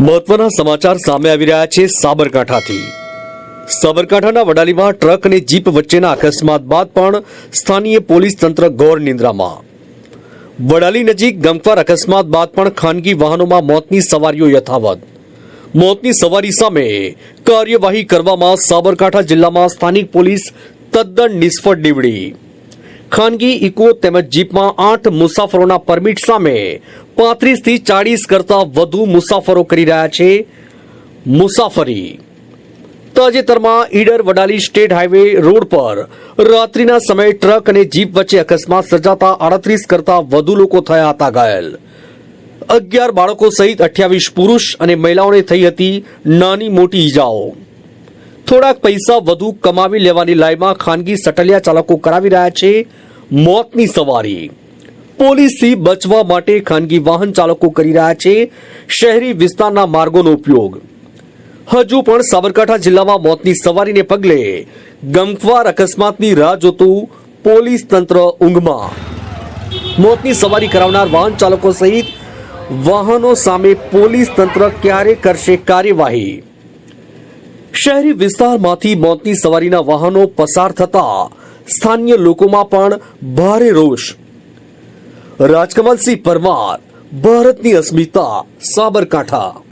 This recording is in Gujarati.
મહત્વના સમાચાર સામે આવી રહ્યા છે સાબરકાંઠાથી. સાબરકાંઠાના વડાલીમાં ટ્રક અને જીપ વચ્ચેના અકસ્માત બાદ પણ સ્થાનીય પોલીસ તંત્ર ગૌર નિંદ્રામાં. વડાલી નજીક ગમખ્વાર અકસ્માત બાદ પણ ખાનગી વાહનોમાં મોતની સવારીઓ યથાવત. મોતની સવારી સામે કાર્યવાહી કરવામાં સાબરકાંઠા જિલ્લામાં સ્થાનિક પોલીસ તદ્દન નિષ્ફળ નીવડી. ખાનગી ઇકો તેમજ જીપમાં આઠ મુસાફરોના પરમિટ સામે પાંત્રીસથી ચાળીસ કરતા વધુ મુસાફરો કરી રહ્યા છે મુસાફરી. તાજેતરમાં Idar Vadali state highway road પર રાત્રિના સમયે ટ્રક અને જીપ વચ્ચે અકસ્માત સર્જાતા આડત્રીસ કરતા વધુ લોકો થયા હતા ઘાયલ અગિયાર બાળકો સહિત અઠ્યાવીસ પુરુષ અને મહિલાઓને થઈ હતી નાની મોટી ઈજાઓ. થોડાક પૈસા વધુ કમાવી લેવાની લાઈમાં ખાનગી સટલિયા ચાલકો કરાવી રહ્યા છે મોતની સવારી. પોલીસથી બચવા માટે ખાનગી વાહન ચાલકો કરી રહ્યા છે શહેરી વિસ્તારના માર્ગોનો ઉપયોગ. હજુ પણ સાબરકાંઠા જિલ્લામાં મોતની સવારીને પગલે ગમખ્વાર અકસ્માતની રાહ જોતું પોલીસ તંત્ર ઊંઘમાં. મોતની સવારી કરાવનાર વાહન ચાલકો સહિત વાહનો સામે પોલીસ તંત્ર ક્યારે કરશે કાર્યવાહી? શહેરી વિસ્તારમાંથી મોતની સવારીના વાહનો પસાર થતા સ્થાનિય લોકોમાં પણ ભારે રોષ. રાજકમલસિંહ પરમાર, ભારતની અસ્મિતા, સાબરકાંઠા.